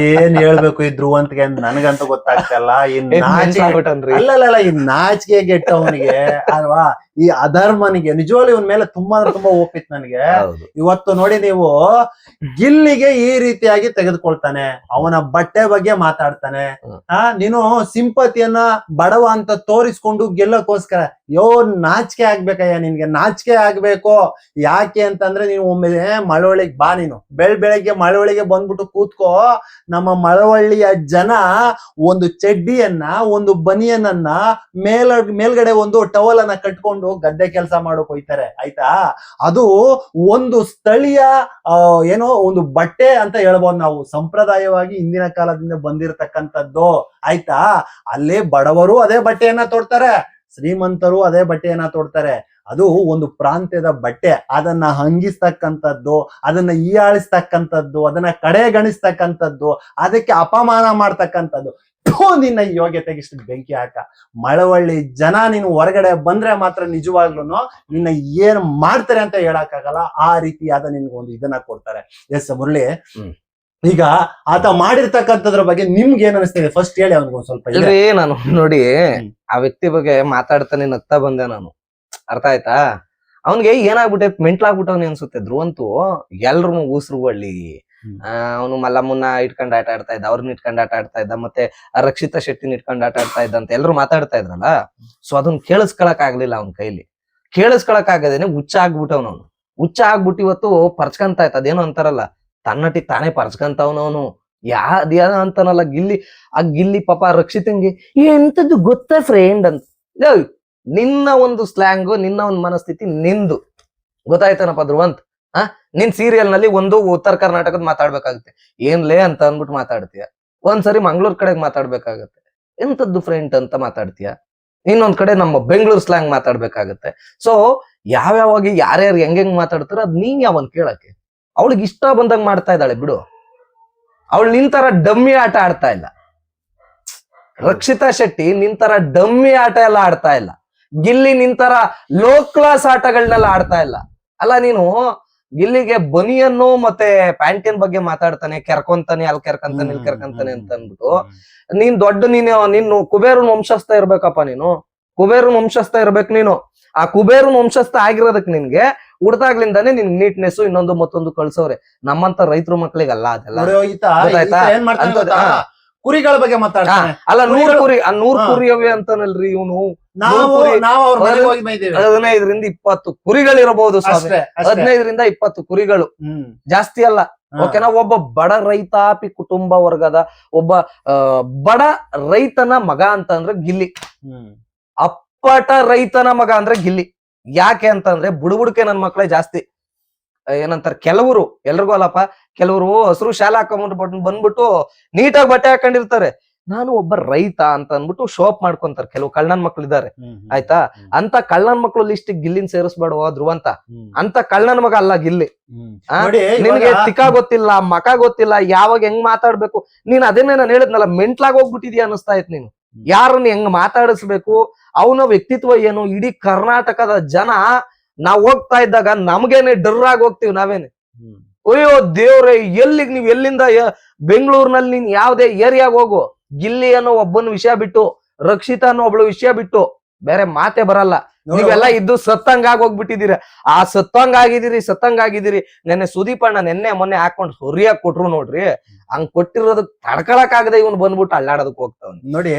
ಏನ್ ಹೇಳ್ಬೇಕು ಈ ಧ್ರುವಂತ್ಗೆ ಅಂತ ನನಗಂತೂ ಗೊತ್ತಾಗ್ತಲ್ಲ ಈ ನಾಚಿಕೆ ಅಲ್ಲ ಅಲ್ಲಲ್ಲ ಈ ನಾಚಿಕೆ ಗೆಟ್ಟವನಿಗೆ ಅಲ್ವಾ? ಈ ಅಧರ್ಮನಿಗೆ ನಿಜವಾಗ್ಲೂ ಇವನ್ ಮೇಲೆ ತುಂಬಾ ಅಂದ್ರೆ ತುಂಬಾ ಓಪಿತ್ ನನಗೆ. ಇವತ್ತು ನೋಡಿ ನೀವು ಗಿಲ್ಲಿಗೆ ಈ ರೀತಿಯಾಗಿ ತೆಗೆದುಕೊಳ್ತಾನೆ. ಅವನ ಬಟ್ಟೆ ಬಗ್ಗೆ ಮಾತಾಡ್ತಾನೆ. ಆ ನೀನು ಸಿಂಪತಿಯನ್ನ ಬಡವ ಅಂತ ತೋರಿಸ್ಕೊಂಡು ಗೆಲ್ಲಕ್ಕೋಸ್ಕರ ಯೋ ನಾಚಿಕೆ ಆಗ್ಬೇಕಯ್ಯ ನಿನ್ಗೆ ನಾಚಿಕೆ ಆಗ್ಬೇಕು. ಯಾಕೆ ಅಂತಂದ್ರೆ ನೀನು ಒಮ್ಮೆ ಮಳವಳಿಗೆ ಬಾ ನೀನು. ಬೆಳ್ ಬೆಳಗ್ಗೆ ಮಳವಳಿಗೆ ಬಂದ್ಬಿಟ್ಟು ಕೂತ್ಕೋ, ನಮ್ಮ ಮಳವಳ್ಳಿಯ ಜನ ಒಂದು ಚಡ್ಡಿಯನ್ನ, ಒಂದು ಬನಿಯನನ್ನ ಮೇಲ, ಮೇಲ್ಗಡೆ ಒಂದು ಟವಲ್ ಅನ್ನ ಕಟ್ಕೊಂಡು ಗದ್ದೆ ಕೆಲಸ ಮಾಡೋಕ್ ಹೋಯ್ತಾರೆ ಆಯ್ತಾ? ಅದು ಒಂದು ಸ್ಥಳೀಯ ಏನೋ ಒಂದು ಬಟ್ಟೆ ಅಂತ ಹೇಳ್ಬೋದು ನಾವು, ಸಂಪ್ರದಾಯವಾಗಿ ಹಿಂದಿನ ಕಾಲದಿಂದ ಬಂದಿರತಕ್ಕಂಥದ್ದು, ಆಯ್ತಾ? ಅಲ್ಲಿ ಬಡವರು ಅದೇ ಬಟ್ಟೆಯನ್ನ ತೊಡ್ತಾರೆ, ಶ್ರೀಮಂತರು ಅದೇ ಬಟ್ಟೆಯನ್ನ ತೊಡ್ತಾರೆ. ಅದು ಒಂದು ಪ್ರಾಂತ್ಯದ ಬಟ್ಟೆ. ಅದನ್ನ ಹಂಗಿಸ್ತಕ್ಕಂಥದ್ದು ಅದನ್ನ ಹೀಯಾಳಿಸ್ತಕ್ಕಂಥದ್ದು ಅದನ್ನ ಕಡೆಗಣಿಸ್ತಕ್ಕಂಥದ್ದು ಅದಕ್ಕೆ ಅಪಮಾನ ಮಾಡ್ತಕ್ಕಂಥದ್ದು. ನಿನ್ನ ಯೋಗ್ಯತೆಗೆ ಇಷ್ಟು ಬೆಂಕಿ ಹಾಕ. ಮಳವಳ್ಳಿ ಜನ ನೀನು ಹೊರಗಡೆ ಬಂದ್ರೆ ಮಾತ್ರ ನಿಜವಾಗ್ಲೂ ನಿನ್ನ ಏನ್ ಮಾಡ್ತಾರೆ ಅಂತ ಹೇಳಕ್ಕಾಗಲ್ಲ. ಆ ರೀತಿಯಾದ ನಿನ್ಗೆ ಒಂದು ಇದನ್ನ ಕೊಡ್ತಾರೆ. ಎಸ್ ಮುರಳಿ. ಈಗ ಆತ ಮಾಡಿರ್ತಕ್ಕಂಥದ್ರ ಬಗ್ಗೆ ನಿಮ್ಗೆ ಏನ್ ಅನಿಸ್ತಿದೆ? ಫಸ್ಟ್ ಹೇಳಿ ಅವ್ನಿಗೆ ಒಂದ್ ಸ್ವಲ್ಪ ನಾನು ನೋಡಿ ಆ ವ್ಯಕ್ತಿ ಬಗ್ಗೆ ಮಾತಾಡ್ತಾನೆ ನಗ್ತಾ ಬಂದೆ ನಾನು. ಅರ್ಥ ಆಯ್ತಾ? ಅವನ್ಗೆ ಏನಾಗ್ಬಿಟ್ಟೆ ಮೆಂಟ್ಲಾಗ್ಬಿಟ್ಟವ್ನಿ ಅನ್ಸುತ್ತೆ. ಧ್ರುವಂತು ಎಲ್ರು ಉಸ್ರು ಹೊಳ್ಳಿ ಹ್ಮ್. ಅವನು ಮಲ್ಲಮ್ಮನ್ನ ಇಟ್ಕೊಂಡು ಆಟ ಆಡ್ತಾ ಇದ್ದ ಅವ್ರನ್ನ ಇಟ್ಕೊಂಡು ಆಟ ಆಡ್ತಾ ಇದ್ದ ಮತ್ತೆ ರಕ್ಷಿತ ಶೆಟ್ಟಿನ ಇಟ್ಕೊಂಡ್ ಆಟ ಆಡ್ತಾ ಇದ್ದ ಅಂತ ಎಲ್ರು ಮಾತಾಡ್ತಾ ಇದ್ರಲ್ಲ? ಸೊ ಅದನ್ನ ಕೇಳಿಸ್ಕೊಳಕ್ ಆಗ್ಲಿಲ್ಲ ಅವನ್ ಕೈಲಿ. ಕೇಳಿಸ್ಕೊಳಕ್ ಆಗದೇನೆ ಹುಚ್ಚ ಆಗ್ಬಿಟ್ಟವ್ನ ಅವ್ನು. ಹುಚ್ಚ ಆಗ್ಬಿಟ್ಟು ಇವತ್ತು ಪರ್ಚ್ಕಂತ ಆಯ್ತು ಅದೇನೋ ಅಂತಾರಲ್ಲ ತನ್ನಟಿ ತಾನೇ ಪರ್ಚ್ಕಂತವನವನು ಯಾ ಯಾದ ಅಂತಾನಲ್ಲ ಗಿಲ್ಲಿ ಆ ಗಿಲ್ಲಿ ಪಾಪ ರಕ್ಷಿತಂಗೆ ಎಂತದ್ದು ಗೊತ್ತ ಫ್ರೆಂಡ್ ಅಂತ. ನಿನ್ನ ಒಂದು ಸ್ಲ್ಯಾಂಗ್ ನಿನ್ನ ಒಂದು ಮನಸ್ಥಿತಿ ನಿಂದು. ಗೊತ್ತಾಯ್ತೇನಪ್ಪ ಧ್ರುವಂತ್? ಆ? ನಿನ್ ಸೀರಿಯಲ್ನಲ್ಲಿ ಒಂದು ಉತ್ತರ ಕರ್ನಾಟಕದ ಮಾತಾಡ್ಬೇಕಾಗುತ್ತೆ. ಏನ್ಲೇ ಅಂತ ಅಂದ್ಬಿಟ್ಟು ಮಾತಾಡ್ತೀಯ. ಒಂದ್ಸರಿ ಮಂಗ್ಳೂರ್ ಕಡೆಗೆ ಮಾತಾಡ್ಬೇಕಾಗತ್ತೆ. ಎಂತದ್ದು ಫ್ರೆಂಟ್ ಅಂತ ಮಾತಾಡ್ತೀಯ? ಇನ್ನೊಂದ್ ಕಡೆ ನಮ್ಮ ಬೆಂಗಳೂರು ಸ್ಲ್ಯಾಂಗ್ ಮಾತಾಡ್ಬೇಕಾಗತ್ತೆ. ಸೊ ಯಾವ್ಯಾವಾಗ, ಯಾರ್ಯಾರು ಹೆಂಗ್ ಮಾತಾಡ್ತಾರ ಅದ್ ನೀನ್ ಯಾವನ್ ಕೇಳಕ್ಕೆ? ಅವಳಿಗೆ ಇಷ್ಟ ಬಂದಂಗ್ ಮಾಡ್ತಾ ಇದ್ದಾಳೆ, ಬಿಡು. ಅವಳು ನಿಂತರ ಡಮ್ಮಿ ಆಟ ಆಡ್ತಾ ಇಲ್ಲ. ರಕ್ಷಿತಾ ಶೆಟ್ಟಿ ನಿಂತರ ಡಮ್ಮಿ ಆಟ ಎಲ್ಲ ಆಡ್ತಾ ಇಲ್ಲ. ಗಿಲ್ಲಿ ನಿಂತರ ಲೋ ಕ್ಲಾಸ್ ಆಟಗಳನ್ನೆಲ್ಲ ಆಡ್ತಾ ಇಲ್ಲ. ಅಲ್ಲ ನೀನು ಗಿಲ್ಲಿಗೆ ಬನಿಯನ್ನು ಮತ್ತೆ ಪ್ಯಾಂಟಿನ್ ಬಗ್ಗೆ ಮಾತಾಡ್ತಾನೆ ಕೆರ್ಕೊಂತಾನೆ ಅಲ್ಲಿ ಕೆರ್ಕಂತಾನೆ ಇಲ್ಲಿ ಕೆರ್ಕಂತಾನೆ ಅಂತ ಅಂದ್ಬಿಟ್ಟು ನೀನ್ ದೊಡ್ಡ ನೀನು ನೀನು ಕುಬೇರನ್ ವಂಶಸ್ಥ ಇರ್ಬೇಕಪ್ಪ ನೀನು. ಕುಬೇರನ್ ವಂಶಸ್ಥ ಇರ್ಬೇಕು ನೀನು. ಆ ಕುಬೇರನ್ ವಂಶಸ್ಥ ಆಗಿರೋದಕ್ ನಿನ್ಗೆ ಹುಡ್ದಾಗ್ಲಿಂದಾನೆ ನಿನ್ ನೀಟ್ನೆಸ್ ಇನ್ನೊಂದು ಮತ್ತೊಂದು ಕಳ್ಸವ್ರೆ. ನಮ್ಮಂತ ರೈತರ ಮಕ್ಳಿಗೆ ಅಲ್ಲ ಅದೆಲ್ಲ ಕುರಿಗಳ ಬಗ್ಗೆ ಮಾತಾಡ್ತಾನೆ. ಅಲ್ಲ ನೂರ್ ಕುರಿ ಆ ನೂರ್. ಕುರಿ ಅವೆ ಅಂತಾನಲ್ರಿ ಇವನು. ನಾವು ನಾವು ಅವ್ರ ಮನೆಗೆ. ಹೋಗಿ ಬೈದೇವೆ ಹದಿನೈದರಿಂದ ಇಪ್ಪತ್ತು ಕುರಿಗಳಿರಬಹುದು ಅಷ್ಟೇ ಹದಿನೈದರಿಂದ ಇಪ್ಪತ್ತು ಕುರಿಗಳು. ಹ್ಮ್. ಜಾಸ್ತಿ ಅಲ್ಲ. ಓಕೆನಾ? ಒಬ್ಬ ಬಡ ರೈತಾಪಿ ಕುಟುಂಬ ವರ್ಗದ ಒಬ್ಬ ಬಡ ರೈತನ ಮಗ ಅಂತ ಅಂದ್ರೆ ಗಿಲ್ಲಿ. ಹ್ಮ್. ಅಪ್ಪಟ ರೈತನ ಮಗ ಅಂದ್ರೆ ಗಿಲ್ಲಿ. ಯಾಕೆ ಅಂತಂದ್ರೆ ಬುಡುಬುಡ್ಕೆ ನನ್ ಮಕ್ಳೇ ಜಾಸ್ತಿ. ಏನಂತಾರ ಕೆಲವರು ಎಲ್ರಿಗೂ ಅಲ್ಲಪ್ಪ ಕೆಲವರು ಹಸಿರು ಶಾಲೆ ಹಾಕೊಂಡ್ಬಿಟ್ಟು ಬಂದ್ಬಿಟ್ಟು ನೀಟಾಗಿ ಬಟ್ಟೆ ಹಾಕೊಂಡಿರ್ತಾರೆ. ನಾನು ಒಬ್ಬ ರೈತ ಅಂತ ಅಂದ್ಬಿಟ್ಟು ಶೋಪ್ ಮಾಡ್ಕೊಂತಾರೆ. ಕೆಲವು ಕಳ್ಳನ್ ಮಕ್ಳು ಹ್ಮ್. ಆಯ್ತಾ? ಅಂತ ಕಳ್ಳನ್ ಮಕ್ಳು ಲಿಸ್ಟ್ ಗಿಲ್ಲಿನ್ ಸೇರಿಸ್ಬೇಡವ ಧ್ರುವಂತ ಅಂತ. ಅಂತ ಕಳ್ಳನ್ ಮಗ ಅಲ್ಲ ಗಿಲ್ಲಿ. ನಿನ್ಗೆ ತಿಕ್ಕ ಗೊತ್ತಿಲ್ಲ ಮಕ ಗೊತ್ತಿಲ್ಲ ಯಾವಾಗ ಹೆಂಗ್ ಮಾತಾಡ್ಬೇಕು? ನೀನ್ ಅದನ್ನೇ ನಾನು ಹೇಳಿದ್ನಲ್ಲ ಮೆಂಟ್ಲಾಗ್ ಹೋಗ್ಬಿಟ್ಟಿದ್ಯಾ ಅನಿಸ್ತಾ ಇತ್ತು ನೀನು. ಯಾರನ್ನ ಹೆಂಗ್ ಮಾತಾಡಿಸ್ಬೇಕು? ಅವನ ವ್ಯಕ್ತಿತ್ವ ಏನು? ಇಡೀ ಕರ್ನಾಟಕದ ಜನ ನಾವ್ ಹೋಗ್ತಾ ಇದ್ದಾಗ ನಮ್ಗೇನೆ ಡರ್ ಆಗಿ ಹೋಗ್ತೀವಿ ನಾವೇನೆ. ಅಯ್ಯೋ ದೇವ್ರೆ, ಎಲ್ಲಿಗ್ ನೀವ್ ಎಲ್ಲಿಂದ ಬೆಂಗಳೂರಿನಲ್ಲಿ ನೀನ್ ಯಾವ್ದೇ ಏರಿಯಾಗ ಹೋಗು ಗಿಲ್ಲಿ ಅನ್ನೋ ಒಬ್ಬನ ವಿಷಯ ಬಿಟ್ಟು, ರಕ್ಷಿತ ಅನ್ನೋ ಒಬ್ಳು ವಿಷಯ ಬಿಟ್ಟು, ಬೇರೆ ಮಾತೆ ಬರಲ್ಲ ನೀವೆಲ್ಲ ಇದ್ದು ಸತ್ತಂಗಾಗಿ ಆಗ್ ಹೋಗ್ಬಿಟ್ಟಿದೀರ ಆ ಸತ್ತಂಗ ಆಗಿದ್ದೀರಿ ಸತ್ತಂಗ ಆಗಿದ್ದೀರಿ ನೆನ್ನೆ ಸುದೀಪ್ ಅಣ್ಣ ನೆನ್ನೆ ಮೊನ್ನೆ ಹಾಕೊಂಡು ಹುರಿಯಾಕ್ ಕೊಟ್ರು ನೋಡ್ರಿ. ಹಂಗ್ ಕೊಟ್ಟಿರೋದಕ್ ತಡ್ಕೊಳಕ್ ಆಗದೆ ಇವ್ನು ಬಂದ್ಬಿಟ್ಟು ಅಲ್ಲಾಡೋದಕ್ ಹೋಗ್ತಾವ್ನಿ. ನೋಡಿ.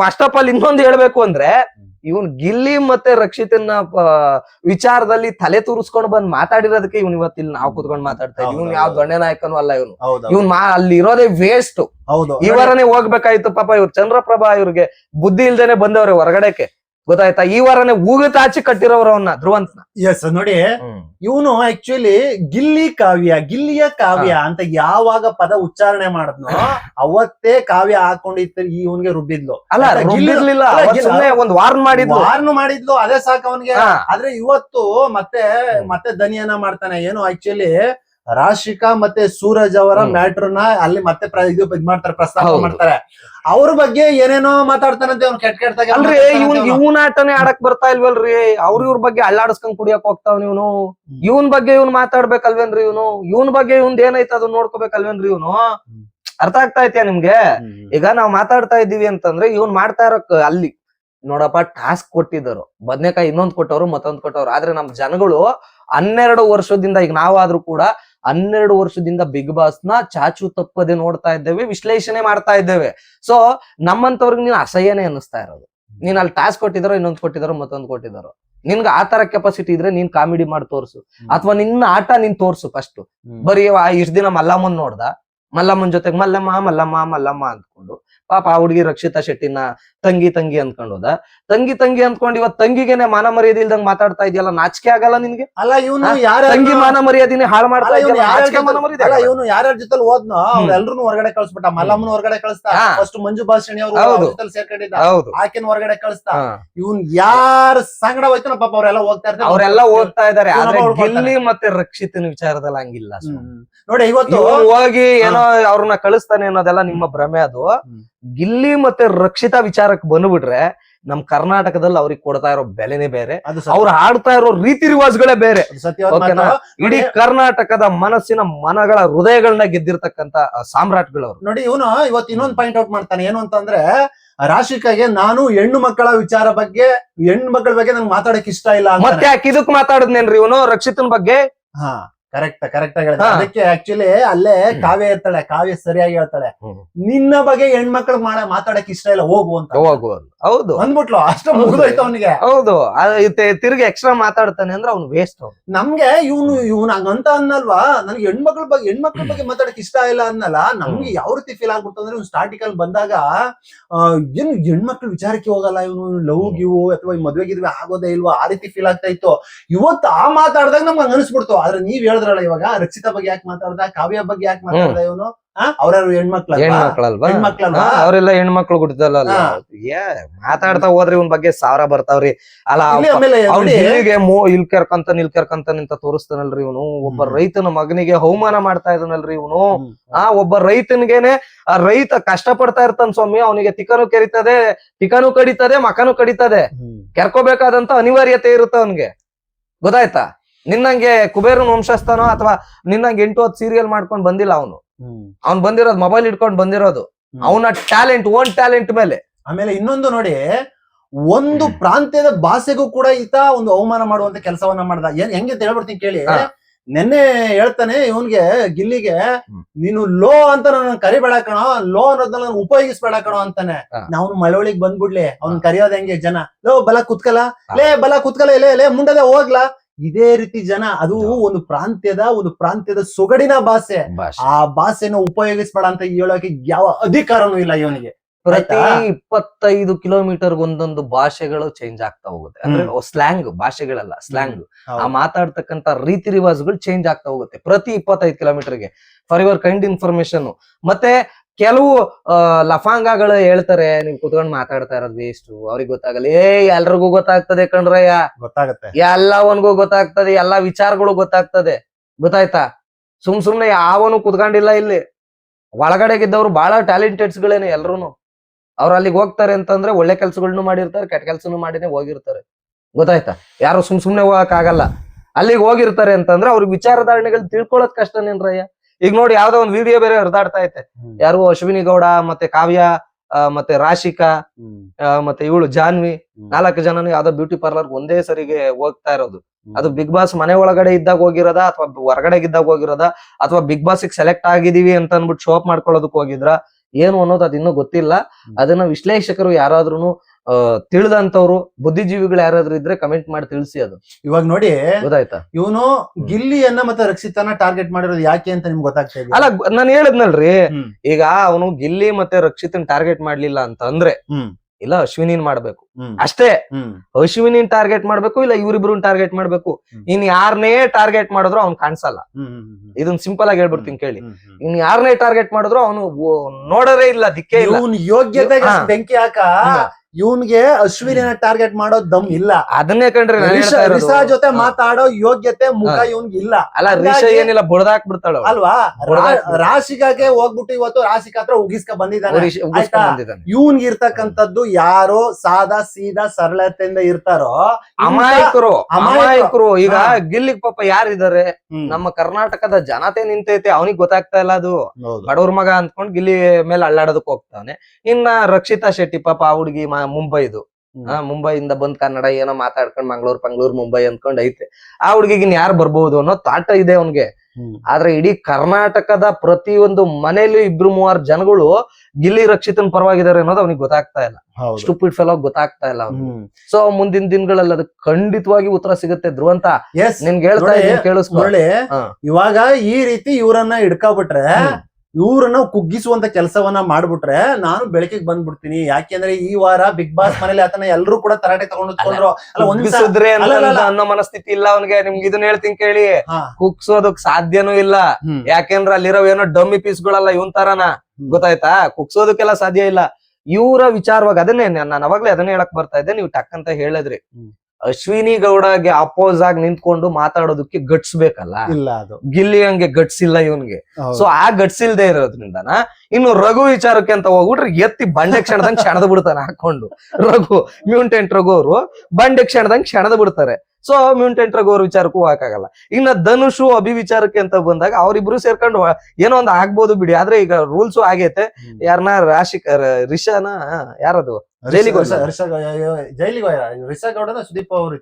ಫಸ್ಟ್ ಆಫ್ ಆಲ್ ಇನ್ನೊಂದು ಹೇಳ್ಬೇಕು ಅಂದ್ರೆ ಇವನ್ ಗಿಲ್ಲಿ ಮತ್ತೆ ರಕ್ಷಿತನ ವಿಚಾರದಲ್ಲಿ ತಲೆ ತೂರಿಸ್ಕೊಂಡು ಬಂದ್ ಮಾತಾಡಿರೋದಕ್ಕೆ ಇವ್ನು ಇವತ್ತು ಇಲ್ಲಿ ನಾವು ಕುತ್ಕೊಂಡ್ ಮಾತಾಡ್ತಾ ಇವ್ನು ಹೌದು, ಯಾವ. ದೊಣ್ಣೆ ನಾಯಕನು ಅಲ್ಲ ಇವನು. ಇವ್ನ್ ಅಲ್ಲಿ ಇರೋದೇ ವೇಸ್ಟ್ ಇವರನ್ನೇ ಇವರನೇ ಹೋಗ್ಬೇಕಾಯ್ತು ಪಾಪ ಇವ್ರು ಚಂದ್ರಪ್ರಭಾ ಇವ್ರಿಗೆ. ಬುದ್ಧಿ ಇಲ್ದೇನೆ ಬಂದವ್ರೆ ಹೊರಗಡೆಗೆ ಗೊತ್ತಾಯ್ತಾ? ಈ ವಾರನೇ ಊಗತಾಚಿ ಕಟ್ಟಿರೋರು ಅವನ್ನ ಧ್ರುವಂತ ಎಸ್ ನೋಡಿ ಇವನು ಆಕ್ಚುಲಿ ಗಿಲ್ಲಿ ಕಾವ್ಯ ಗಿಲ್ಲಿಯ ಕಾವ್ಯ ಅಂತ ಯಾವಾಗ ಪದ ಉಚ್ಚಾರಣೆ ಮಾಡಿದ್ನೋ ಅವತ್ತೇ ಕಾವ್ಯ ಹಾಕೊಂಡಿತ್ತು ಇವನ್ಗೆ ರುಬ್ಬಿದ್ಲು. ಅಲ್ಲ ಒಂದು ರುಬ್ಬಿರ್ಲಿಲ್ಲ ಒಂದ್ ವಾರ್ನ್ ಮಾಡಿದ್ಲು. ವಾರ್ನ್ ಮಾಡಿದ್ಲು ಅದೇ ಸಾಕು ಅವನ್ಗೆ. ಆದ್ರೆ ಇವತ್ತು ಮತ್ತೆ ಮತ್ತೆ ದನಿಯನ್ನ ಮಾಡ್ತಾನೆ ಏನು ಆಕ್ಚುಲಿ ರಾಶಿಕಾ ಮತ್ತೆ ಸೂರಜ್ ಅವರ ಮ್ಯಾಟರ್ ಮ್ಯಾಟ್ರನ್ನ ಅಲ್ಲಿ ಮತ್ತೆ ಪ್ರ- ಇದು ಇದ್ ಮಾಡ್ತಾರೆ ಪ್ರಸ್ತಾಪ ಹೌದು. ಮಾಡ್ತಾರೆ. ಅವ್ರ ಬಗ್ಗೆ ಏನೇನೋ ಮಾತಾಡ್ತಾನಂತೆ ಅವ್ನು ಕೆಟ್ಟ ಕೆಟ್ಟದಾಗ ಅಲ್ರಿ ಇವ್ನ್ ಇವನ್ ಆಟನೇ ಆಡಕ್ ಬರ್ತಾ ಇಲ್ವಲ್ರಿ? ಅವ್ರ ಇವ್ರ ಬಗ್ಗೆ ಅಲ್ಲಾಡಿಸ್ಕೊಂಡ್ ಕುಡಿಯಕ್ ಹೋಗ್ತಾವ್ ಇವನು. ಇವನ್ ಬಗ್ಗೆ ಇವ್ನ್ ಮಾತಾಡ್ಬೇಕಲ್ವೇನ್ರಿ ಇವನು? ಇವನ್ ಬಗ್ಗೆ ಇವ್ನ್ ಏನೈತ ಅದನ್ನ ನೋಡ್ಕೋಬೇಕಲ್ವೇನ್ರಿ ಇವನು? ಅರ್ಥ ಆಗ್ತಾ ಐತೆ ನಿಮ್ಗೆ? ಈಗ ನಾವ್ ಮಾತಾಡ್ತಾ ಇದೀವಿ ಅಂತಂದ್ರೆ ಇವ್ನ್ ಮಾಡ್ತಾ ಇರೋ ಕ- ಅಲ್ಲಿ ನೋಡಪ್ಪ ಟಾಸ್ಕ್ ಕೊಟ್ಟಿದ್ದರು. ಬದ್ನೆಕಾಯಿ ಇನ್ನೊಂದ್ ಕೊಟ್ಟವ್ರು ಮತ್ತೊಂದ್ ಕೊಟ್ಟವ್ರು. ಆದ್ರೆ ನಮ್ ಜನಗಳು ಹನ್ನೆರಡು ವರ್ಷದಿಂದ ಈಗ ನಾವಾದ್ರೂ ಕೂಡ ಹನ್ನೆರಡು ವರ್ಷದಿಂದ ಬಿಗ್ ಬಾಸ್ನ ಚಾಚು ತಪ್ಪದೆ ನೋಡ್ತಾ ಇದ್ದೇವೆ ವಿಶ್ಲೇಷಣೆ ಮಾಡ್ತಾ ಇದ್ದೇವೆ. ಸೊ ನಮ್ಮಂತವ್ರಿಗೆ ನೀನ್ ಅಸಹ್ಯನೇ ಅನ್ನಿಸ್ತಾ ಇರೋದು. ನೀನ್ ಅಲ್ಲಿ ಟಾಸ್ಕ್ ಕೊಟ್ಟಿದಾರೋ ಇನ್ನೊಂದ್ ಕೊಟ್ಟಿದಾರೋ ಮತ್ತೊಂದ್ ಕೊಟ್ಟಿದಾರೋ. ನಿನ್ಗೆ ಆ ತರ ಕೆಪಾಸಿಟಿ ಇದ್ರೆ ನೀನ್ ಕಾಮಿಡಿ ಮಾಡಿ ತೋರ್ಸು. ಅಥವಾ ನಿನ್ನ ಆಟ ನೀನ್ ತೋರ್ಸು ಫಸ್ಟ್ ಬರೀ ಇಷ್ಟ ದಿನ ಮಲ್ಲಮ್ಮನ್ ನೋಡ್ದ? ಮಲ್ಲಮ್ಮನ್ ಜೊತೆಗೆ ಮಲ್ಲಮ್ಮ ಮಲ್ಲಮ್ಮ ಮಲ್ಲಮ್ಮ ಅಂದ್ಕೊಂಡು ಪಾಪ ಆ ಹುಡುಗಿ ರಕ್ಷಿತಾ ಶೆಟ್ಟಿನ ತಂಗಿ ತಂಗಿ ಅಂದ್ಕೊಂಡು ಹೋದ. ತಂಗಿ ತಂಗಿ ಅಂದ್ಕೊಂಡು ಇವತ್ ತಂಗಿಗೆನೆ ಮಾನ ಮರ್ಯಾದೆ ಇಲ್ದಂಗ್ ಮಾತಾಡ್ತಾ ಇದೆಯಲ್ಲ ನಾಚಿಕೆ ಆಗಲ್ಲ ನಿನ್ಗೆ? ಅಲ್ಲ ಇವನು ಯಾರ ತಂಗಿ ಮಾನ ಮರ್ಯಾದಿನ ಹಾಳು ಮಾಡ್ತಾ ಇವ್ನು ಯಾರ್ಯಾರ್ ಜೊತೆ ಹೋದ್ನೋ ಎಲ್ರು ಅವ್ರೆಲ್ರು ಹೊರಗಡೆ ಕಳ್ಸ್ಬಿಟ್ಟ. ಮಲ್ಲಮ್ಮನ ಹೊರಗಡೆ ಕಳಿಸ್ತಾ. ಫಸ್ಟ್ ಮಂಜು ಭಾಷಣಿ ಅವರು ಸೇರ್ಕೊಂಡಿದ್ದ. ಆಕೆನ ಹೊರಗಡೆ ಕಳಿಸ್ತಾ. ಇವನ್ ಯಾರ ಸಂಗಡ ಹೋಯ್ತಾನ ಪಾಪ ಅವರೆಲ್ಲ ಹೋಗ್ತಾ ಇರ್ತಾರೆ. ಅವರೆಲ್ಲ ಹೋಗ್ತಾ ಇದಾರೆ. ಇವ್ನೊಬ್ಬ ಆದ್ರೆ ಗಿಲ್ಲಿ ಮತ್ತೆ ರಕ್ಷಿತನ ವಿಚಾರದಲ್ಲಿ ಹಂಗಿಲ್ಲ ನೋಡಿ ಇವತ್ತು ಹೋಗಿ ಏನೋ ಅವ್ರನ್ನ ಕಳಿಸ್ತಾನೆ ಅನ್ನೋದೆಲ್ಲ ನಿಮ್ಮ ಭ್ರಮೆ ಅದು. ಗಿಲ್ಲಿ ಮತ್ತೆ ರಕ್ಷಿತಾ ವಿಚಾರಕ್ಕೆ ಬಂದ್ಬಿಟ್ರೆ ನಮ್ ಕರ್ನಾಟಕದಲ್ಲಿ ಅವ್ರಿಗೆ ಕೊಡ್ತಾ ಇರೋ ಬೆಲೆನೇ ಬೇರೆ. ಅವ್ರ ಆಡ್ತಾ ಇರೋ ರೀತಿ ರಿವಾಜ್ಗಳೇ ಬೇರೆ. ಓಕೆನಾ? ಇಡೀ ಕರ್ನಾಟಕದ ಮನಸ್ಸಿನ ಮನಗಳ ಹೃದಯಗಳನ್ನ ಗೆದ್ದಿರ್ತಕ್ಕಂತ ಸಾಮ್ರಾಟ್ಗಳವ್ರು ನೋಡಿ ಇವನು ಇವತ್ತು ಇನ್ನೊಂದು ಪಾಯಿಂಟ್ ಔಟ್ ಮಾಡ್ತಾನೆ. ಏನು ಅಂತಂದ್ರೆ ರಾಶಿಕಾಗೆ ನಾನು ಹೆಣ್ಣು ಮಕ್ಕಳ ವಿಚಾರ ಬಗ್ಗೆ ಹೆಣ್ಣು ಮಕ್ಕಳ ಬಗ್ಗೆ ನಂಗೆ ಮಾತಾಡಕ್ ಇಷ್ಟ ಇಲ್ಲ ಮತ್ತೆ ಯಾಕೆ ಇದಕ್ ಮಾತಾಡದ್ನೇನ್ರಿ ಇವನು ರಕ್ಷಿತನ್ ಬಗ್ಗೆ? ಹಾ. ಕರೆಕ್ಟ್ ಕರೆಕ್ಟ್ ಆಗಿ ಹಾ. ಅದಕ್ಕೆ ಆಕ್ಚುಲಿ ಅಲ್ಲೇ ಕಾವ್ಯ ಇರ್ತಾಳೆ ಕಾವ್ಯ ಸರಿಯಾಗಿ ಹೇಳ್ತಾಳೆ. ಹ್ಮ್. ನಿನ್ನ ಬಗ್ಗೆ ಹೆಣ್ಮಕ್ಳು ಮಾಡ ಮಾತಾಡಕ್ ಇಷ್ಟ ಇಲ್ಲ ಹೋಗು ಅಂತ. ಹೋಗು ಅಂತ. ಹೌದು. ಅಂದ್ಬಿಟ್ಲು ಅಷ್ಟು. ಮುಗಿದೋಯ್ತು ಅವನಿಗೆ. ಹೌದು. ಅದ್ ಇತ್ತೆ- ತಿರ್ಗಿ ಎಕ್ಸ್ಟ್ರಾ ಮಾತಾಡ್ತಾನೆ ಅಂದ್ರೆ ಅವ್ನು ವೇಸ್ಟ್ ನಮ್ಗೆ ಇವನು ಇವ್ನ ಹಂಗಂತ ಅನ್ನಲ್ವಾ? ನನಗೆ ಹೆಣ್ಮಕ್ಳ ಬಗ್ಗೆ ಹೆಣ್ಮಕ್ಳ ಬಗ್ಗೆ ಮಾತಾಡಕ್ ಇಷ್ಟ ಇಲ್ಲ ಅನ್ನಲ್ಲ. ನಮ್ಗೆ ಯಾವ ರೀತಿ ಫೀಲ್ ಆಗ್ಬಿಡ್ತು ಅಂದ್ರೆ ಇವ್ನು ಸ್ಟಾರ್ಟಿಂಗ್ ಅಲ್ಲಿ ಬಂದಾಗ ಆ, ಏನು ಹೆಣ್ಮಕ್ಳು ವಿಚಾರಕ್ಕೆ ಹೋಗಲ್ಲ ಇವನು ಲವ್ ಗಿವು ಅಥವಾ ಮದ್ವೆಗಿದ್ವಿ ಮದ್ವೆ ಗಿದ್ವೆ ಆಗೋದೇ ಇಲ್ವಾ ಆ ರೀತಿ ಫೀಲ್ ಆಗ್ತಾ ಇತ್ತು. ಇವತ್ತು ಆ ಮಾತಾಡ್ದಾಗ ನಮ್ಗೆ ಹಂಗ ಅನಿಸ್ಬಿಡ್ತು ಆದ್ರೆ ನೀವ್ ಹೇಳಿದ್ರಲ್ಲ ಇವಾಗ? ರಕ್ಷಿತಾ ಬಗ್ಗೆ ಯಾಕೆ ಮಾತಾಡ್ದ? ಕಾವ್ಯ ಬಗ್ಗೆ ಯಾಕೆ ಮಾತಾಡ್ದ ಇವನು? ಅವ್ರ್ಯಾರು ಹೆಣ್ಮಕ್ಳ ಹೆಣ್ಮಕ್ಳಲ್ವಾ? ಹೆಣ್ಮಕ್ಳಲ್ವಾ? ಅವರೆಲ್ಲ ಹೆಣ್ಮಕ್ಳು ಅಲ್ಲ ಏ ಮಾತಾಡ್ತಾ ಹೋದ್ರೆ ಇವನ್ ಬಗ್ಗೆ ಸಾವಿರ ಬರ್ತಾವ್ರಿ. ಅಲ್ಲ ಇಲ್ಲಿ ಆಮೇಲೆ ಅವ್ನ ಮೋ ಇಲ್ ಕೆರ್ಕಂತ ನಿಲ್ ಕೆರ್ಕಂತ ನಿಂತ ತೋರಿಸ್ತಾನಲ್ರಿ ಇವನು. ಒಬ್ಬ ರೈತನ ಮಗನಿಗೆ ಅವಮಾನ ಮಾಡ್ತಾ ಇದನಲ್ರಿ ಇವನು. ಆ ಒಬ್ಬ ರೈತನ್ಗೆನೆ ಆ ರೈತ ಕಷ್ಟ ಪಡ್ತಾ ಇರ್ತಾನ ಸ್ವಾಮಿ. ಅವನಿಗೆ ತಿಕನು ಕೆರಿತದೆ ತಿಕನು ಕಡಿತದೆ ಮಕನು ಕಡಿತದೆ. ಕೆರ್ಕೋಬೇಕಾದಂತ ಅನಿವಾರ್ಯತೆ ಇರುತ್ತೆ ಅವನ್ಗೆ. ಗೊತ್ತಾಯ್ತಾ? ನಿನ್ನಂಗೆ ಕುಬೇರನ್ ವಂಶಸ್ಥನೋ ಅಥವಾ ನಿನ್ನಂಗೆ ಎಂಟು ಹತ್ತು ಸೀರಿಯಲ್ ಮಾಡ್ಕೊಂಡ್ ಬಂದಿಲ್ಲ ಅವನು. ಅವ್ನು ಬಂದಿರೋದು ಮೊಬೈಲ್ ಇಟ್ಕೊಂಡ್ ಬಂದಿರೋದು. ಅವನ ಟ್ಯಾಲೆಂಟ್ ಓನ್ ಟ್ಯಾಲೆಂಟ್ ಮೇಲೆ. ಆಮೇಲೆ ಇನ್ನೊಂದು ನೋಡಿ ಒಂದು ಪ್ರಾಂತ್ಯದ ಭಾಷೆಗೂ ಕೂಡ ಈತ ಒಂದು ಅವಮಾನ ಮಾಡುವಂತ ಕೆಲಸವನ್ನ ಮಾಡ್ದ. ಏನ್ ಹೆಂಗೆ ಅಂತ ಹೇಳ್ಬಿಡ್ತೀನಿ ಕೇಳಿ. ನೆನ್ನೆ ಹೇಳ್ತಾನೆ ಇವನ್ಗೆ ಗಿಲ್ಲಿಗೆ ನೀನು ಲೋ ಅಂತ ನನ್ನ ಕರಿಬೇಡ ಕಣೋ ಲೋ ಅನ್ನೋದನ್ನ ನಾನು ಉಪಯೋಗಿಸ್ಬೇಡ ಕಣೋ ಅಂತಾನೆ. ನಾವು ಮಳವಳಿಗೆ ಬಂದ್ಬಿಡ್ಲಿ ಅವ್ನ್ ಕರಿಯೋದ್ ಹೆಂಗೆ ಜನ? ಲೋ ಬಲ ಕುತ್ಕಲ. ಹಾ. ಲೇ ಬಲ ಕುತ್ಕಲ ಇಲ್ಲೇ ಲೇ ಮುಂಡದೆ ಹೋಗ್ಲಾ. ಇದೇ ರೀತಿ ಜನ ಅದು ಒಂದು ಪ್ರಾಂತ್ಯದ ಒಂದು ಪ್ರಾಂತ್ಯದ ಸೊಗಡಿನ ಭಾಷೆ. ಆ ಭಾಷೆನ ಉಪಯೋಗಿಸ್ಬೇಡ ಅಂತ ಹೇಳೋಕೆ ಯಾವ ಅಧಿಕಾರನೂ ಇಲ್ಲ ಇವನಿಗೆ. ಪ್ರತಿ? ಇಪ್ಪತ್ತೈದು ಕಿಲೋಮೀಟರ್ ಒಂದೊಂದು ಭಾಷೆಗಳು ಚೇಂಜ್ ಆಗ್ತಾ ಹೋಗುತ್ತೆ. ಅಂದ್ರೆ ಸ್ಲ್ಯಾಂಗ್ ಭಾಷೆಗಳಲ್ಲ ಸ್ಲ್ಯಾಂಗ್ ಆ. ಮಾತಾಡ್ತಕ್ಕಂತ ರೀತಿ ರಿವಾಜ್ಗಳು ಚೇಂಜ್ ಆಗ್ತಾ ಹೋಗುತ್ತೆ. ಪ್ರತಿ ಇಪ್ಪತ್ತೈದು ಕಿಲೋಮೀಟರ್ಗೆ. ಫಾರ್ ಯುವರ್ ಕೈಂಡ್ ಇನ್ಫಾರ್ಮೇಶನ್ ಮತ್ತೆ ಕೆಲವು ಲಫಾಂಗಗಳು ಹೇಳ್ತಾರೆ ನಿಮ್ ಕುತ್ಕೊಂಡ್ ಮಾತಾಡ್ತಾ ಇರೋದು ವೇಸ್ಟ್ ಅವ್ರಿಗೆ ಗೊತ್ತಾಗಲ್ಲ. ಏ ಎಲ್ರಿಗೂ ಗೊತ್ತಾಗ್ತದೆ ಕಣ್ರಯ್ಯ. ಗೊತ್ತಾಗತ್ತೆ. ಎಲ್ಲವನ್ಗೂ ಗೊತ್ತಾಗ್ತದೆ ಎಲ್ಲಾ ವಿಚಾರಗಳು ಗೊತ್ತಾಗ್ತದೆ. ಗೊತ್ತಾಯ್ತಾ? ಸುಮ್ ಸುಮ್ನೆ ಯಾವನು ಕುತ್ಕೊಂಡಿಲ್ಲ ಇಲ್ಲಿ. ಒಳಗಡೆಗಿದ್ದವ್ರು ಬಹಳ ಟ್ಯಾಲೆಂಟೆಡ್ಸ್ ಗಳೇನೆ ಎಲ್ರುನು. ಅವ್ರು ಅಲ್ಲಿಗೆ ಹೋಗ್ತಾರೆ ಅಂತಂದ್ರೆ ಒಳ್ಳೆ ಕೆಲ್ಸಗಳ್ನು ಮಾಡಿರ್ತಾರೆ ಕೆಟ್ಟ ಕೆಲ್ಸನು ಮಾಡಿನೇ ಹೋಗಿರ್ತಾರೆ. ಗೊತ್ತಾಯ್ತಾ? ಯಾರು ಸುಮ್ ಸುಮ್ನೆ ಹೋಗಕ್ ಆಗಲ್ಲ. ಅಲ್ಲಿಗೆ ಹೋಗಿರ್ತಾರೆ ಅಂತಂದ್ರೆ ಅವ್ರಿಗೆ ವಿಚಾರಧಾರಣೆಗಳು ತಿಳ್ಕೊಳ್ಳೋದ್ ಕಷ್ಟನೇನ್ರಯ್ಯ? ಈಗ ನೋಡಿ ಯಾವ್ದೋ ಒಂದ್ ವಿಡಿಯೋ ಬೇರೆ ಹರಿದಾಡ್ತಾ ಐತೆ. ಯಾರು ಅಶ್ವಿನಿ ಗೌಡ ಮತ್ತೆ ಕಾವ್ಯ ಮತ್ತೆ ರಾಶಿಕಾ ಮತ್ತೆ ಇವಳು ಜಾನ್ವಿ ನಾಲ್ಕು ಜನನು ಯಾವ್ದೋ ಬ್ಯೂಟಿ ಪಾರ್ಲರ್ ಒಂದೇ ಸರಿಗೆ ಹೋಗ್ತಾ ಇರೋದು. ಅದು ಬಿಗ್ ಬಾಸ್ ಮನೆ ಒಳಗಡೆ ಇದ್ದಾಗ ಹೋಗಿರೋದ ಅಥವಾ ಹೊರಗಡೆ ಇದ್ದಾಗ ಹೋಗಿರೋದ ಅಥವಾ ಬಿಗ್ ಬಾಸ್ ಸೆಲೆಕ್ಟ್ ಆಗಿದೀವಿ ಅಂತ ಅನ್ಬಿಟ್ಟು ಶೋಪ್ ಅಪ್ ಮಾಡ್ಕೊಳ್ಳೋದಕ್ ಹೋಗಿದ್ರ ಏನು ಅನ್ನೋದು ಅದ್ ಇನ್ನೂ ಗೊತ್ತಿಲ್ಲ. ಅದನ್ನ ವಿಶ್ಲೇಷಕರು ಯಾರಾದ್ರೂ ತಿಳಿದಂತವ್ರು ಬುದ್ಧಿಜೀವಿಗಳು ಯಾರಾದ್ರೂ ಇದ್ರೆ ಕಮೆಂಟ್ ಮಾಡಿ ತಿಳಿಸಿ ಅದು ಇವಾಗ ನೋಡಿ ಗೊತ್ತಾಯ್ತಾ ಇವನು ಗಿಲ್ಲಿಯನ್ನ ಮತ್ತೆ ರಕ್ಷಿತನ ಟಾರ್ಗೆಟ್ ಮಾಡಿರೋದು ಯಾಕೆ ಅಂತ ನಿಮ್ಗೆ ಗೊತ್ತಾಗ್ತಾ ಇದೆ ಅಲ್ಲ ನಾನು ಹೇಳದ್ನಲ್ರಿ ಈಗ ಅವನು ಗಿಲ್ಲಿ ಮತ್ತೆ ರಕ್ಷಿತನ್ ಟಾರ್ಗೆಟ್ ಮಾಡ್ಲಿಲ್ಲ ಅಂತ ಅಂದ್ರೆ. ಇಲ್ಲ ಅಶ್ವಿನಿನ್ ಮಾಡ್ಬೇಕು ಅಷ್ಟೇ. ಅಶ್ವಿನಿನ್ ಟಾರ್ಗೆಟ್ ಮಾಡ್ಬೇಕು ಇಲ್ಲ ಇವರಿಬ್ರು ಟಾರ್ಗೆಟ್ ಮಾಡ್ಬೇಕು. ಇನ್ ಯಾರನ್ನೇ ಟಾರ್ಗೆಟ್ ಮಾಡಿದ್ರು ಅವ್ನ್ ಕಾಣಿಸಲ್ಲ. ಇದನ್ ಸಿಂಪಲ್ ಆಗಿ ಹೇಳ್ಬಿಡ್ತೀನಿ ಕೇಳಿ. ಇನ್ ಯಾರನ್ನೇ ಟಾರ್ಗೆಟ್ ಮಾಡಿದ್ರು ಅವನು ನೋಡೋದೇ ಇಲ್ಲ ದಿಕ್ಕೇ ಇಲ್ಲ ಯೋಗ್ಯತೆ. ಬೆಂಕಿ ಹಾಕ. ಇವನ್ಗೆ ಅಶ್ವಿನಿನ ಟಾರ್ಗೆಟ್ ಮಾಡೋ ದಮ್ ಇಲ್ಲ. ಅದನ್ನೇ ಕಂಡ್ರೆ ರಿಷಾ ಜೊತೆ ಮಾತಾಡೋ ಯೋಗ್ಯತೆ ಮುಖ. ಇವನ್ಗೆ ಇಲ್ಲ. ಅಲ್ಲ ರಿಷಾ ಏನಿಲ್ಲ ಬುಡದಾಕ್ ಬಿಡ್ತಾಳ ಅಲ್ವಾ? ರಾಶಿಗಾಗೆ ಹೋಗ್ಬಿಟ್ಟು ಇವತ್ತು ರಾಶಿಕ ಹತ್ರ ಉಗಿಸ್ಕ ಬಂದಿದ್ದಾನೆ. ಇವನ್ಗೆ ಇರ್ತಕ್ಕಂಥದ್ದು ಯಾರೋ ಸಾದಾ ಸೀದಾ ಸರಳತೆಯಿಂದ ಇರ್ತಾರೋ ಅಮಾಯಕರು ಅಮಾಯಕರು. ಈಗ. ಗಿಲ್ಲಿಗ್ ಪಾಪ ಯಾರಿದ್ದಾರೆ. ನಮ್ಮ ಕರ್ನಾಟಕದ ಜನತೆ ನಿಂತೈತೆ ಅವನಿಗೆ ಗೊತ್ತಾಗ್ತಾ ಇಲ್ಲ ಅದು. ಬಡವ್ರ ಮಗ ಅಂದ್ಕೊಂಡ್ ಗಿಲ್ಲಿ ಮೇಲೆ ಅಳ್ಳಾಡೋದಕ್ ಹೋಗ್ತಾನೆ. ಇನ್ನ ರಕ್ಷಿತಾ ಶೆಟ್ಟಿ ಪಾಪ ಆ ಹುಡುಗಿ ಮುಂಬೈದು. ಹಾ ಮುಂಬೈಯಿಂದ ಬಂದ್ ಕನ್ನಡ ಏನೋ ಮಾತಾಡ್ಕೊಂಡ್ ಮಂಗ್ಳೂರ್ ಪಂಗ್ಳೂರ್ ಮುಂಬೈ ಅನ್ಕೊಂಡ್ ಐತೆ. ಆ ಹುಡುಗಿಗೆ ಇನ್ ಯಾರು ಬರ್ಬಹುದು ಅನ್ನೋ ತಾಟ ಇದೆ ಅವನ್ಗೆ. ಆದ್ರೆ ಇಡೀ ಕರ್ನಾಟಕದ ಪ್ರತಿಯೊಂದು ಮನೇಲಿ ಇಬ್ರು ಮೂವಾರು ಜನಗಳು ಗಿಲ್ಲಿ ರಕ್ಷಿತನ್ ಪರವಾಗಿದ್ದಾರೆ ಅನ್ನೋದು ಅವ್ನಿಗೆ ಗೊತ್ತಾಗ್ತಾ ಇಲ್ಲ. ಸ್ಟುಪಿಡ್ ಫೆಲೋ ಗೊತ್ತಾಗ್ತಾ ಇಲ್ಲ ಸೊ ಮುಂದಿನ ದಿನಗಳಲ್ಲಿ ಅದಕ್ಕೆ ಖಂಡಿತವಾಗಿ ಉತ್ತರ ಸಿಗುತ್ತೆ. ಧ್ರುವಂತ. ನಿನ್ಗೆ ಹೇಳ್ತಾ ನೋಡಿ, ಇದ್ದೀನಿ ಕೇಳಿಸ್ಕೊ. ಇವಾಗ ಈ ರೀತಿ ಇವರನ್ನ ಹಿಡ್ಕೊಬಿಟ್ರೆ. ಇವ್ರನ್ನ ಕುಗ್ಗಿಸುವಂತ ಕೆಲಸವನ್ನ ಮಾಡ್ಬಿಟ್ರೆ ನಾನು ಬೆಳಕಿಗೆ ಬಂದ್ಬಿಡ್ತೀನಿ. ಯಾಕೆಂದ್ರೆ ಈ ವಾರ ಬಿಗ್ ಬಾಸ್ ಮನೇಲಿ ಆತನ ಎಲ್ಲರೂ ಕೂಡ ತರಾಟೆ ತಗೊಂಡ್ರು ಅಲ್ಲ. ಅನ್ನೋ ಮನಸ್ಥಿತಿ ಇಲ್ಲ ಅವನಿಗೆ. ನಿಮ್ಗೆ ಇದನ್ನ ಹೇಳ್ತೀನಿ ಕೇಳಿ. ಕುಗ್ಸೋದಕ್ ಸಾಧ್ಯನೂ ಇಲ್ಲ. ಯಾಕೆಂದ್ರೆ ಅಲ್ಲಿರೋ ಏನೋ ಡಮ್ಮಿ ಪೀಸ್ಗಳಲ್ಲ ಇವನ್ ತರನ. ಗೊತ್ತಾಯ್ತಾ? ಕುಗ್ಸೋದಕ್ಕೆಲ್ಲ ಸಾಧ್ಯ ಇಲ್ಲ. ಇವರ ವಿಚಾರವಾಗಿ ಅದನ್ನೇ ನಾನು ಅವಾಗ್ಲೇ ಅದನ್ನೇ ಹೇಳಕ್ ಬರ್ತಾ ಇದ್ದೆ. ನೀವು ಟಕ್ ಅಂತ ಹೇಳಿದ್ರಿ. ಅಶ್ವಿನಿ ಗೌಡಗೆ ಅಪೋಸ್ ಆಗಿ ನಿಂತ್ಕೊಂಡು ಮಾತಾಡೋದಕ್ಕೆ ಗಟ್ಸ್ ಬೇಕಲ್ಲ ಇಲ್ಲ ಅದು. ಗಿಲ್ಲಿ ಹಂಗೆ ಗಟ್ಸ್ ಇಲ್ಲ ಇವನ್ಗೆ. ಸೊ ಆ ಗಟ್ಸ್ ಇಲ್ದೇ ಇರೋದ್ರಿಂದನ ಇನ್ನು ರಘು ವಿಚಾರಕ್ಕೆ ಅಂತ ಹೋಗ್ಬಿಟ್ರೆ ಎತ್ತಿ ಬಂಡೆ ಕ್ಷಣದಂಗ್ ಕ್ಷಣದ ಬಿಡ್ತಾನೆ ಹಾಕೊಂಡು. ರಘು ಮ್ಯೂಂಟೆಂಟ್ ರಘು ಅವರು ಬಂಡೆ ಕ್ಷಣದಂಗ್ ಕ್ಷಣದ ಬಿಡ್ತಾರೆ. ಸೊ ಮ್ಯೂಂಟೆಂಟ್ ರಘು ಅವ್ರ ವಿಚಾರಕ್ಕೂ ಹಾಕಾಗಲ್ಲ ಇನ್ನ ಧನುಷು ಅಭಿ ವಿಚಾರಕ್ಕೆ ಅಂತ ಬಂದಾಗ ಅವ್ರಿಬ್ರು ಸೇರ್ಕೊಂಡು ಏನೋ ಒಂದ್ ಆಗ್ಬೋದು ಬಿಡಿ. ಆದ್ರೆ ಈಗ ರೂಲ್ಸು ಆಗೈತೆ. ಯಾರನ್ನ ರಾಶಿ ರಿಷಾನ ಯಾರದು? ಜೈಲಿಗೆ ಸುದೀಪ್ ಅವ್ರು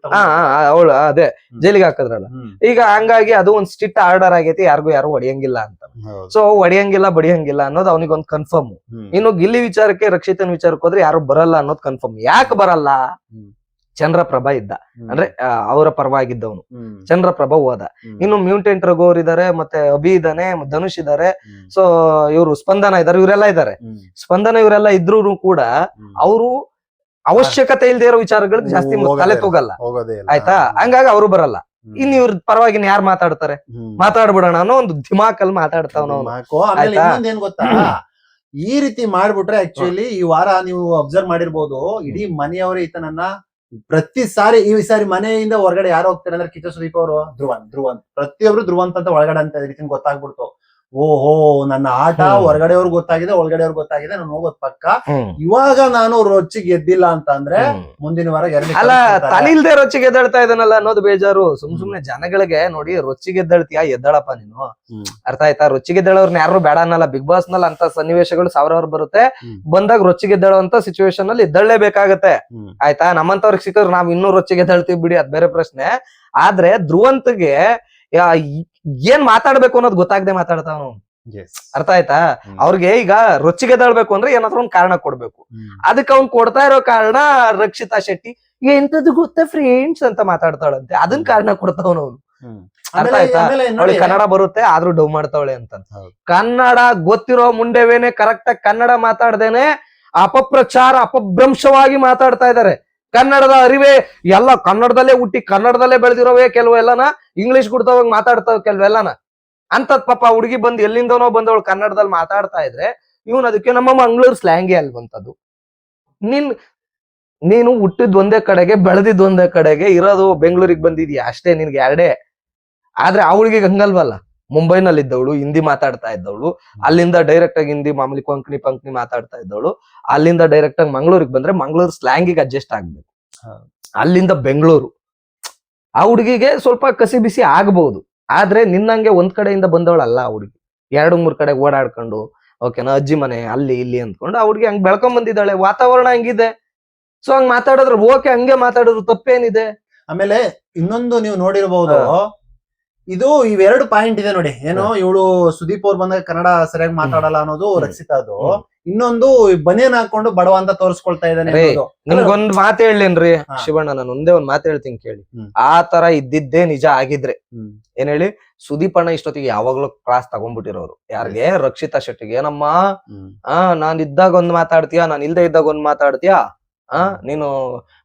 ಅವಳು ಅದೇ. ಜೈಲಿಗೆ ಹಾಕದ್ರಲ್ಲ ಈಗ ಹಂಗಾಗಿ ಅದು ಒಂದ್ ಸ್ಟ್ರಿಕ್ಟ್ ಆರ್ಡರ್ ಆಗೈತಿ ಯಾರಿಗೂ ಯಾರು ಹೊಡಿಯಂಗಿಲ್ಲ ಅಂತ. ಸೊ ಹೊಡಿಯಂಗಿಲ್ಲ ಬಡಿಯಂಗಿಲ್ಲ ಅನ್ನೋದು ಒಂದ್ ಕನ್ಫರ್ಮ್. ಇನ್ನು ಗಿಲ್ಲಿ ವಿಚಾರಕ್ಕೆ ರಕ್ಷಿತನ್ ವಿಚಾರಕ್ಕೆ ಹೋದ್ರೆ ಯಾರು ಬರಲ್ಲ ಅನ್ನೋದು ಕನ್ಫರ್ಮ್ ಯಾಕೆ ಬರಲ್ಲ. ಚಂದ್ರಪ್ರಭಾ ಇದ್ದ. ಅಂದ್ರೆ ಅವರ ಪರವಾಗಿದ್ದವನು. ಚಂದ್ರಪ್ರಭಾ ಹೋದ. ಇನ್ನು ಮ್ಯೂಟೆಂಟ್ ರಘುವರ್ ಇದಾರೆ ಮತ್ತೆ ಅಭಿ ಇದಾನೆ ಧನುಷ್ ಇದಾರೆ. ಸೊ ಇವರು ಸ್ಪಂದನ ಇದಾರೆ ಇವರೆಲ್ಲ ಇದಾರೆ. ಸ್ಪಂದನ ಇವರೆಲ್ಲ ಇದ್ರು ಕೂಡ. ಅವರು ಅವಶ್ಯಕತೆ ಇಲ್ದೇ ಇರೋ ವಿಚಾರಗಳಿಗೆ ಜಾಸ್ತಿ ತಲೆ. ತೂಗಲ್ಲ. ಆಯ್ತಾ? ಹಂಗಾಗಿ ಅವರು ಬರಲ್ಲ. ಇನ್ ಇವ್ರ ಪರವಾಗಿ ಯಾರು ಮಾತಾಡ್ತಾರೆ. ಮಾತಾಡ್ಬಿಡೋಣ ಅನ್ನೋ ಒಂದು ದಿಮಾಕಲ್ಲಿ ಮಾತಾಡ್ತಾವ್ ಗೊತ್ತಾ? ಈ ರೀತಿ ಮಾಡ್ಬಿಟ್ರೆ ಆಕ್ಚುಲಿ ಈ ವಾರ ನೀವು ಅಬ್ಸರ್ವ್ ಮಾಡಿರ್ಬೋದು ಇಡೀ ಮನೆಯವರೇ ಈತನನ್ನ ಪ್ರತಿ ಸಾರಿ ಈ ಸಾರಿ ಮನೆಯಿಂದ ಹೊರಗಡೆ ಯಾರು ಹೋಗ್ತಾರೆ ಅಂದ್ರೆ ಕಿಚ್ಚ ಸುದೀಪ್ ಅವರು ಧ್ರುವನ್ ಧ್ರುವನ್. ಪ್ರತಿಯೊಬ್ರು ಧ್ರುವಂತ ಅಂತ ಒಳಗಡೆ ಅಂತ ಗೊತ್ತಾಗ್ಬಿಡ್ತು. ಓಹೋ ನನ್ನ ಆಟ ಹೊರಗಡೆ ಹೊರಗಡೆಯವ್ರಿಗೆ ಗೊತ್ತಾಗಿದೆ ಒಳಗಡೆಯವ್ರಿಗೆ ಗೊತ್ತಾಗಿದೆ ನಾನು ಹೋಗೋದ್ ಪಕ್ಕ. ಇವಾಗ ನಾನು ರೊಚ್ಚಿಗೆ ಗೆದ್ದಿಲ್ಲ ಅಂತ ಅಂದ್ರೆ. ಮುಂದಿನ ವಾರ ಅಲ್ಲ ಕಳಿಸ್ಬಿಡ್ತಾರೆ. ತಲೆ ಇಲ್ದೆ ರೊಚ್ಚಿಗೆ ಎದ್ದಾಳ್ತಾ ಇದನ್ನಲ್ಲ ಅನ್ನೋದು ಬೇಜಾರು. ಸುಮ್ ಸುಮ್ನೆ ಜನಗಳಿಗೆ ನೋಡಿ ರೊಚ್ಚಿ ಎದ್ದಾಳ್ತೀಯಾ ಎದ್ದಾಳಪ್ಪ ನೀನು? ಅರ್ಥ ಆಯ್ತಾ? ರೊಚ್ಚಿಗೆ ಎದ್ದಾಳವ್ರನ್ನ ಯಾರು ಬೇಡ ಅನ್ನಲ್ಲ. ಬಿಗ್ ಬಾಸ್ನಲ್ಲಿ ಅಂತ ಸನ್ನಿವೇಶಗಳು ಸಾವಿರಾರು ಬರುತ್ತೆ. ಬಂದಾಗ ಬಂದಾಗ ರೊಚ್ಚಿಗೆ ಅಂತ ಸಿಚುವೇಶನ್ ಅಲ್ಲಿ ಎದ್ದಳ್ಳೇಬೇಕಾಗತ್ತೆ ಹ್ಮ್. ಆಯ್ತಾ? ನಮ್ಮಂತವ್ರಿಗೆ ಸಿಕ್ಕಿದ್ರೆ ನಾವ್ ಇನ್ನೂ ರೊಚ್ಚಿ ಎದ್ದಾಳ್ತೀವಿ ಬಿಡಿ ಅದ್ ಬೇರೆ ಪ್ರಶ್ನೆ. ಆದ್ರೆ ಧ್ರುವಂತ್ಗೆ ಏನ್ ಮಾತಾಡ್ಬೇಕು ಅನ್ನೋದು ಗೊತ್ತಾಗದೆ ಮಾತಾಡ್ತಾವ ಅರ್ಥ ಆಯ್ತಾ. ಅವ್ರಿಗೆ ಈಗ ರೊಚ್ಚಿಗೆ ಎದ್ದಾಳ್ಬೇಕು ಅಂದ್ರೆ ಏನಾದ್ರು ಒಂದ್ ಕಾರಣ ಕೊಡ್ಬೇಕು. ಅದಕ್ಕೆ ಅವ್ನ್ ಕೊಡ್ತಾ ಇರೋ ಕಾರಣ ರಕ್ಷಿತಾ ಶೆಟ್ಟಿ ಎಂತದ್ದು ಗೊತ್ತಾ ಫ್ರೆಂಡ್ಸ್ ಅಂತ ಮಾತಾಡ್ತಾಳಂತೆ. ಅದನ್ ಕಾರಣ ಕೊಡ್ತಾವನು ಅವ್ನು. ಅರ್ಥ ಆಯ್ತಾ? ಅವಳಿಗೆ ಕನ್ನಡ ಬರುತ್ತೆ ಆದ್ರೂ ಡೌ ಮಾಡ್ತಾವಳೆ ಅಂತ ಕನ್ನಡ ಗೊತ್ತಿರೋ ಮುಂಡೆವೇನೆ ಕರೆಕ್ಟ್ ಆಗಿ ಕನ್ನಡ ಮಾತಾಡ್ದೇನೆ ಅಪಪ್ರಚಾರ ಅಪಭ್ರಂಶವಾಗಿ ಮಾತಾಡ್ತಾ ಇದಾರೆ. ಕನ್ನಡದ ಅರಿವೆ ಎಲ್ಲ ಕನ್ನಡದಲ್ಲೇ ಹುಟ್ಟಿ ಕನ್ನಡದಲ್ಲೇ ಬೆಳೆದಿರೋವೇ ಕೆಲವೆಲ್ಲನ ಇಂಗ್ಲಿಷ್ ಗುಡ್ತವಾಗ ಮಾತಾಡ್ತಾವ ಕೆಲವೆಲ್ಲನ ಅಂತದ್ ಪಾಪ ಹುಡುಗಿ ಬಂದು ಎಲ್ಲಿಂದನೋ ಬಂದವಳು ಕನ್ನಡದಲ್ಲಿ ಮಾತಾಡ್ತಾ ಇದ್ರೆ, ಇವನ್ ಅದಕ್ಕೆ ನಮ್ಮ ಮಂಗಳೂರು ಸ್ಲ್ಯಾಂಗೇ ಅಲ್ವಂತದ್ದು. ನಿನ್, ನೀನು ಹುಟ್ಟಿದ್ ಒಂದೇ ಕಡೆಗೆ ಬೆಳೆದಿದ್ ಒಂದೇ ಕಡೆಗೆ ಇರೋದು ಬೆಂಗಳೂರಿಗೆ ಬಂದಿದ್ಯಾ? ಅಷ್ಟೇ ನಿನ್ಗೆ ಎರಡೇ. ಆದ್ರೆ ಅವಳಿಗೆ ಹಂಗಲ್ವಲ್ಲ? ಮುಂಬೈನಲ್ಲಿ ಇದ್ದವಳು ಹಿಂದಿ ಮಾತಾಡ್ತಾ ಇದ್ದವಳು. ಅಲ್ಲಿಂದ ಡೈರೆಕ್ಟ್ ಆಗಿ ಹಿಂದಿ ಮಾಮೂಲಿ ಕೊಂಕಣಿ ಪಂಕ್ನಿ ಮಾತಾಡ್ತಾ ಇದ್ದವಳು. ಅಲ್ಲಿಂದ ಡೈರೆಕ್ಟ್ ಆಗಿ ಮಂಗಳೂರಿಗೆ ಬಂದ್ರೆ ಮಂಗಳೂರು ಸ್ಲ್ಯಾಂಗಿಗೆ ಅಡ್ಜಸ್ಟ್ ಆಗ್ಬೇಕು. ಅಲ್ಲಿಂದ ಬೆಂಗಳೂರು. ಆ ಹುಡುಗಿಗೆ ಸ್ವಲ್ಪ ಕಸಿ ಬಿಸಿ ಆಗ್ಬಹುದು ಆದ್ರೆ ನಿನ್ನಂಗೆ ಒಂದ್ ಕಡೆಯಿಂದ ಬಂದವಳಲ್ಲ ಆ ಹುಡುಗಿ. ಎರಡು ಮೂರ್ ಕಡೆ ಓಡಾಡ್ಕೊಂಡು ಓಕೆನಾ ಅಜ್ಜಿ ಮನೆ ಅಲ್ಲಿ ಇಲ್ಲಿ ಅಂದ್ಕೊಂಡು ಆ ಹುಡುಗಿ ಹಂಗ್ ಬೆಳ್ಕೊಂಡ್ ಬಂದಿದ್ದಾಳೆ. ವಾತಾವರಣ ಹಂಗಿದೆ. ಸೊ ಹಂಗ್ ಮಾತಾಡಿದ್ರೆ ಓಕೆ ಹಂಗೆ ಮಾತಾಡಿದ್ರು ತಪ್ಪೇನಿದೆ. ಆಮೇಲೆ ಇನ್ನೊಂದು ನೀವು ನೋಡಿರಬಹುದು ಇದು ಇವೆರಡು ಪಾಯಿಂಟ್ ಇದೆ ನೋಡಿ. ಏನು ಇವಳು ಸುದೀಪ್ ಅವ್ರು ಬಂದಾಗ ಕನ್ನಡ ಸರಿಯಾಗಿ ಮಾತಾಡಲ್ಲ ಅನ್ನೋದು ರಕ್ಷಿತ ಅದು. ಇನ್ನೊಂದು ಬನಿಯನ್ ಹಾಕೊಂಡು ಬಡವ ಅಂತ ತೋರಿಸ್ಕೊಳ್ತಾ ಇದ್ದಾನೆ. ನಿಮ್ಗೊಂದ್ ಮಾತು ಹೇಳೇನ್ರಿ ಶಿವಣ್ಣ ನಾನು ಒಂದೇ ಒಂದ್ ಮಾತು ಹೇಳ್ತೀನಿ ಕೇಳಿ. ಆ ತರ ಇದ್ದಿದ್ದೇ ನಿಜ ಆಗಿದ್ರೆ. ಏನ್ ಹೇಳಿ ಸುದೀಪ್ ಅಣ್ಣ ಇಷ್ಟೊತ್ತಿಗೆ ಯಾವಾಗ್ಲೂ ಕ್ಲಾಸ್ ತಗೊಂಡ್ಬಿಟ್ಟಿರೋರು. ಯಾರಿಗೆ? ರಕ್ಷಿತಾ ಶೆಟ್ಟಿಗೆ. ಏನಮ್ಮ. ಆ ನಾನ್ ಇದ್ದಾಗ ಒಂದ್ ಮಾತಾಡ್ತೀಯಾ? ನಾನ್ ಇಲ್ದೇ ಇದ್ದಾಗ ಒಂದ್ ಮಾತಾಡ್ತೀಯಾ? ಆ ನೀನು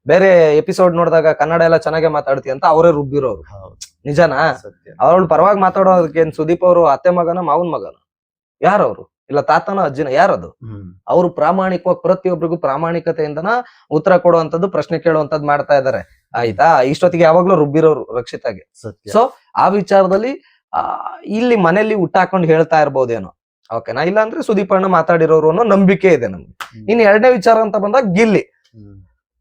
ಬೇರೆ ಎಪಿಸೋಡ್ ನೋಡಿದಾಗ ಕನ್ನಡ ಎಲ್ಲ ಚೆನ್ನಾಗೆ ಮಾತಾಡ್ತಿ ಅಂತ ಅವರೇ ರುಬ್ಬಿರೋರು. ನಿಜನಾ. ಅವಳು ಪರವಾಗಿ ಮಾತಾಡೋದಕ್ಕೆ ಏನ್ ಸುದೀಪ್ ಅವರು ಅತ್ತೆ ಮಗನ ಮಾವನ್ ಮಗನ? ಯಾರವ್ರು? ಇಲ್ಲ ತಾತನ ಅಜ್ಜಿನ? ಯಾರದು? ಅವ್ರು ಅವರು ಪ್ರಾಮಾಣಿಕವಾಗಿ ಪ್ರತಿಯೊಬ್ಬರಿಗೂ ಪ್ರಾಮಾಣಿಕತೆಯಿಂದನ ಉತ್ತರ ಕೊಡುವಂತದ್ದು ಪ್ರಶ್ನೆ ಕೇಳುವಂತದ್ದು ಮಾಡ್ತಾ ಇದಾರೆ. ಆಯ್ತಾ? ಇಷ್ಟೊತ್ತಿಗೆ ಯಾವಾಗ್ಲೂ ರುಬ್ಬಿರೋರು ರಕ್ಷಿತಾಗೆ. ಸೊ ಆ ವಿಚಾರದಲ್ಲಿ ಆ, ಇಲ್ಲಿ ಮನೆಯಲ್ಲಿ ಊಟ ಹಾಕೊಂಡು ಹೇಳ್ತಾ ಇರ್ಬೋದೇನೋ. ಓಕೆನಾ? ಇಲ್ಲಾಂದ್ರೆ ಸುದೀಪ್ ಅಣ್ಣ ಮಾತಾಡಿರೋರು ಅನ್ನೋ ನಂಬಿಕೆ ಇದೆ ನಮ್ಗೆ. ಇನ್ ಇನ್ನು ಎರಡನೇ ವಿಚಾರ ಅಂತ ಬಂದಾಗ ಗಿಲ್ಲಿ.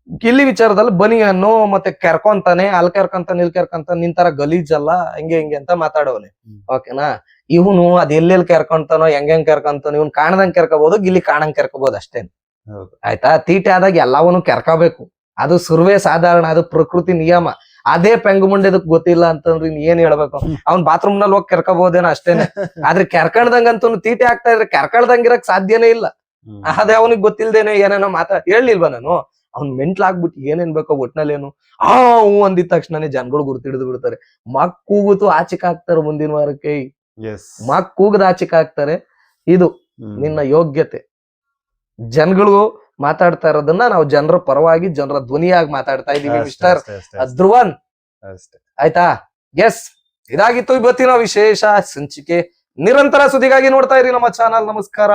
ಗಿಲ್ಲಿ ವಿಚಾರದಲ್ಲಿ ಬನಿಯನ್ನು ಮತ್ತೆ ಕೆರ್ಕೊಂತಾನೆ ಅಲ್ ಕೆರ್ಕೊಂತಾನೆ ಇಲ್ಲಿ ಕೆರ್ಕೊಂತಾನೆ ನಿಂತರ ಗಲೀಜಲ್ಲ ಹಂಗೆ ಹಿಂಗೆ ಅಂತ ಮಾತಾಡೋನೆ ಓಕೆನಾ? ಇವನು ಅದ್ ಎಲ್ಲೆಲ್ಲಿ ಕೆರ್ಕೊಂತಾನೋ ಹೆಂಗ್ ಹೆಂಗ್ ಕೆರ್ಕೊಂತಾನೋ ಇವ್ನು ಕಾಣದಂಗ್ ಕೆರ್ಕೋಬಹುದು ಗಿಲ್ಲಿ ಕಾಣಂಗ್ ಕೆರ್ಕೋಬಹುದು ಅಷ್ಟೇ ಆಯ್ತಾ? ತೀಟೆ ಆದಾಗ ಎಲ್ಲವನು ಕೆರ್ಕೋಬೇಕು. ಅದು ಸುರ್ವೇ ಸಾಧಾರಣ ಅದು ಪ್ರಕೃತಿ ನಿಯಮ. ಅದೇ ಪೆಂಗು ಮುಂಡೆದಕ್ ಗೊತ್ತಿಲ್ಲ ಅಂತಂದ್ರೆ ಏನ್ ಹೇಳ್ಬೇಕು? ಅವ್ನ್ ಬಾತ್ರೂಮ್ನಲ್ಲಿ ಹೋಗಿ ಕೆರ್ಕೋಬಹುದೇನೋ ಅಷ್ಟೇನೆ. ಆದ್ರೆ ಕೆರ್ಕಂಡ್ದಂಗಂತೂ ತೀಟೆ ಆಗ್ತಾ ಇದ್ರೆ ಕೆರ್ಕಳ್ದಂಗಿರಕ್ ಸಾಧ್ಯನೇ ಇಲ್ಲ. ಅದೇ ಅವನಿಗೆ ಗೊತ್ತಿಲ್ದೇನೆ ಏನೇನೋ ಮಾತಾಡ್ ಹೇಳಿಲ್ವಾ ನಾನು? ಅವ್ನ್ ಮೆಂಟ್ಲಾಗ್ಬಿಟ್ಟು ಏನೇನ್ ಬೇಕೋ ಒಟ್ನಲ್ಲೇನು ಆ ಹೂ ಅಂದಿದ ತಕ್ಷಣನೇ ಜನಗಳು ಗುರ್ತಿಡಿದು ಬಿಡ್ತಾರೆ. ಮಕ್ ಕೂಗುತ್ತು ಆಚಿಕ ಹಾಕ್ತಾರೆ ಮುಂದಿನ ವಾರಕ್ಕೆ. ಮಕ್ ಕೂಗದ ಆಚಿಕ ಹಾಕ್ತಾರೆ. ಇದು. ನಿನ್ನ ಯೋಗ್ಯತೆ. ಜನಗಳು ಮಾತಾಡ್ತಾ ಇರೋದನ್ನ ನಾವು ಜನರ ಪರವಾಗಿ ಜನರ ಧ್ವನಿಯಾಗಿ ಮಾತಾಡ್ತಾ ಇದೀವಿ ಮಿಸ್ಟರ್. ಧ್ರುವನ್ ಆಯ್ತಾ? ಎಸ್ ಇದಾಗಿತ್ತು ಇವತ್ತಿನ ವಿಶೇಷ ಸಂಚಿಕೆ. ನಿರಂತರ ಸುದ್ದಿಗಾಗಿ ನೋಡ್ತಾ ಇರಿ ನಮ್ಮ ಚಾನಲ್. ನಮಸ್ಕಾರ.